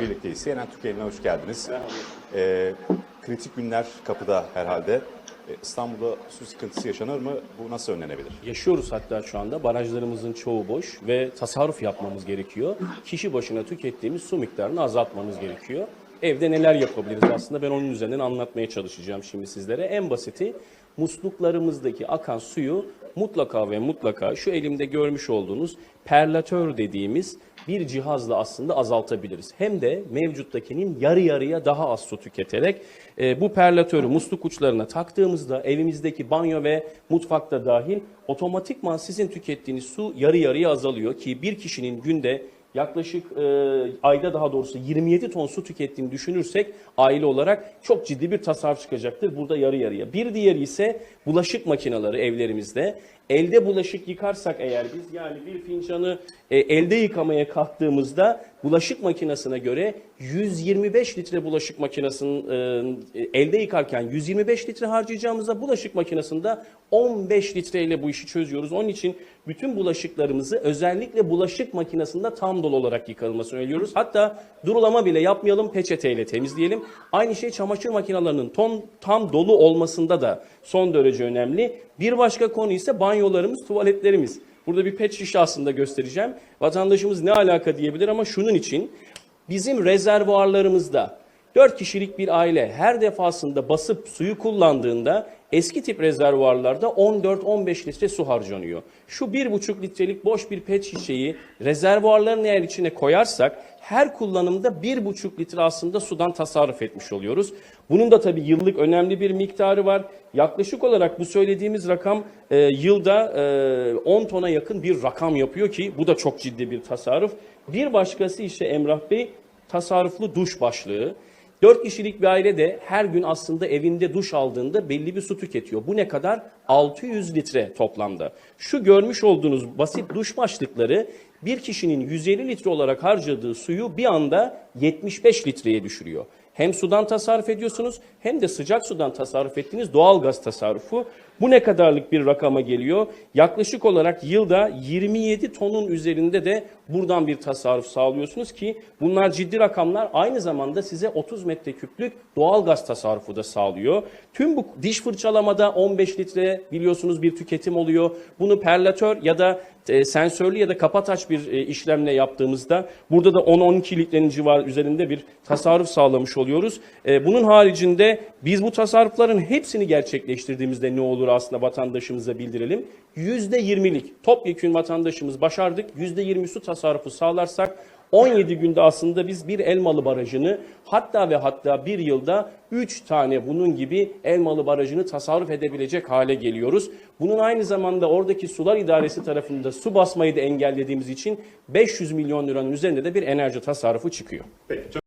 Birlikteyiz. CNN Türkiye'ne hoş geldiniz. Ee, kritik günler kapıda herhalde. Ee, İstanbul'da su sıkıntısı yaşanır mı? Bu nasıl önlenebilir? Yaşıyoruz hatta şu anda. Barajlarımızın çoğu boş ve tasarruf yapmamız gerekiyor. Kişi başına tükettiğimiz su miktarını azaltmamız gerekiyor. Evde neler yapabiliriz aslında ben onun üzerinden anlatmaya çalışacağım şimdi sizlere. En basiti musluklarımızdaki akan suyu mutlaka ve mutlaka şu elimde görmüş olduğunuz perlatör dediğimiz bir cihazla aslında azaltabiliriz. Hem de mevcuttakinin yarı yarıya daha az su tüketerek e, bu perlatörü musluk uçlarına taktığımızda evimizdeki banyo ve mutfakta dahil otomatikman sizin tükettiğiniz su yarı yarıya azalıyor ki bir kişinin günde yaklaşık e, ayda daha doğrusu 27 ton su tükettiğini düşünürsek aile olarak çok ciddi bir tasarruf çıkacaktır. Burada yarı yarıya. Bir diğeri ise bulaşık makineleri evlerimizde. Elde bulaşık yıkarsak eğer biz yani bir fincanı e, elde yıkamaya kalktığımızda bulaşık makinesine göre 125 litre bulaşık makinesinin e, elde yıkarken 125 litre harcayacağımızda bulaşık makinesinde 15 litreyle bu işi çözüyoruz. Onun için bütün bulaşıklarımızı özellikle bulaşık makinesinde tam dolu olarak yıkanmasını öneriyoruz. Hatta durulama bile yapmayalım peçeteyle temizleyelim. Aynı şey çamaşır makinelerinin ton, tam dolu olmasında da son derece önemli. Bir başka konu ise banyolarımız, tuvaletlerimiz. Burada bir pet şişe aslında göstereceğim. Vatandaşımız ne alaka diyebilir ama şunun için bizim rezervuarlarımızda 4 kişilik bir aile her defasında basıp suyu kullandığında eski tip rezervuarlarda 14-15 litre su harcanıyor. Şu 1,5 litrelik boş bir pet şişeyi rezervuarların eğer içine koyarsak her kullanımda 1,5 litre aslında sudan tasarruf etmiş oluyoruz. Bunun da tabii yıllık önemli bir miktarı var. Yaklaşık olarak bu söylediğimiz rakam e, yılda e, 10 tona yakın bir rakam yapıyor ki bu da çok ciddi bir tasarruf. Bir başkası ise Emrah Bey tasarruflu duş başlığı. 4 kişilik bir aile de her gün aslında evinde duş aldığında belli bir su tüketiyor. Bu ne kadar? 600 litre toplamda. Şu görmüş olduğunuz basit duş başlıkları bir kişinin 150 litre olarak harcadığı suyu bir anda 75 litreye düşürüyor. Hem sudan tasarruf ediyorsunuz hem de sıcak sudan tasarruf ettiğiniz doğal gaz tasarrufu. Bu ne kadarlık bir rakama geliyor? Yaklaşık olarak yılda 27 tonun üzerinde de buradan bir tasarruf sağlıyorsunuz ki bunlar ciddi rakamlar aynı zamanda size 30 metreküplük doğal gaz tasarrufu da sağlıyor. Tüm bu diş fırçalamada 15 litre biliyorsunuz bir tüketim oluyor. Bunu perlatör ya da e, sensörlü ya da kapataç bir e, işlemle yaptığımızda burada da 10-12 litrenin civarı üzerinde bir tasarruf sağlamış oluyoruz. E, bunun haricinde biz bu tasarrufların hepsini gerçekleştirdiğimizde ne olur aslında vatandaşımıza bildirelim. %20'lik topyekün vatandaşımız başardık. %20 su tasarrufu sağlarsak 17 günde aslında biz bir Elmalı Barajı'nı hatta ve hatta bir yılda 3 tane bunun gibi Elmalı Barajı'nı tasarruf edebilecek hale geliyoruz. Bunun aynı zamanda oradaki sular idaresi tarafında su basmayı da engellediğimiz için 500 milyon liranın üzerinde de bir enerji tasarrufu çıkıyor. Peki.